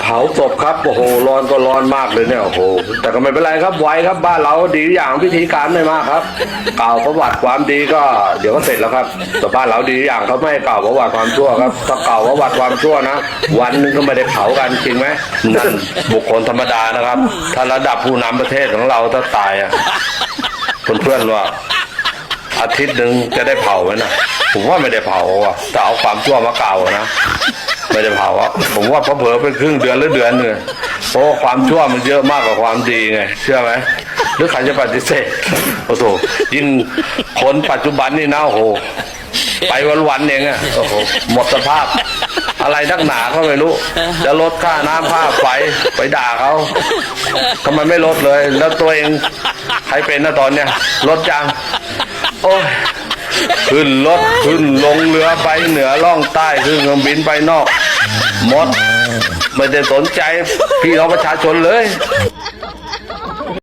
เผาศพครับโอ้โหร้อนก็ร้อนมากเลยเนี่ยโอ้โหแต่ก็ไม่เป็นไรครับไว้ครับบ้านเราดีอย่างพิธีการไม่มากครับกล่าวประวัติความดีก็ เดี๋ยวก็เสร็จแล้วครับแต่บ้านเราดีอย่างเขาไม่ให้กล่าวประวัติความชั่วครับถ้ากล่าวประวัติความชั่วนะวันหนึงก็ไม่ได้เผากันจริงไหมนั่นบุคคลธรรมดานะครับ ถ้าระดับผู้นำประเทศของเราถ้าตายอะเพื่อนๆว่าอาทิตย์หนึ่งจะได้เผาไหมนะผมว่าไม่ได้เผาอะแต่เอาความชั่วมากล่าวนะ ไม่ได้เผาอะผมว่าพอเผลอเป็นครึ่งเดือนหรือเดือนหนึ่งเพราะความชั่วมันเยอะมากกว่าความดีไงเชื่อไหมหรือใครจะปฏิเสธโอ้โหยิ่งคนปัจจุบันนี่นะโอ้โหไปวันๆเองอะโอ้โหหมดสภาพ อะไรนักหนาก็ไม่รู้ จะลดค่าน้ำค่าไฟไปด่าเขาทำไมไม่ลดเลย แล้วตัวเองใครเป็นนะตอนเนี้ยลดจัง โอ้ย ขึ้นรถขึ้นลงเรือไปเหนือล่องใต้ขึ้นเครื่องบินไปนอกหมด ไม่ได้สนใจพี่น้องประชาชนเลย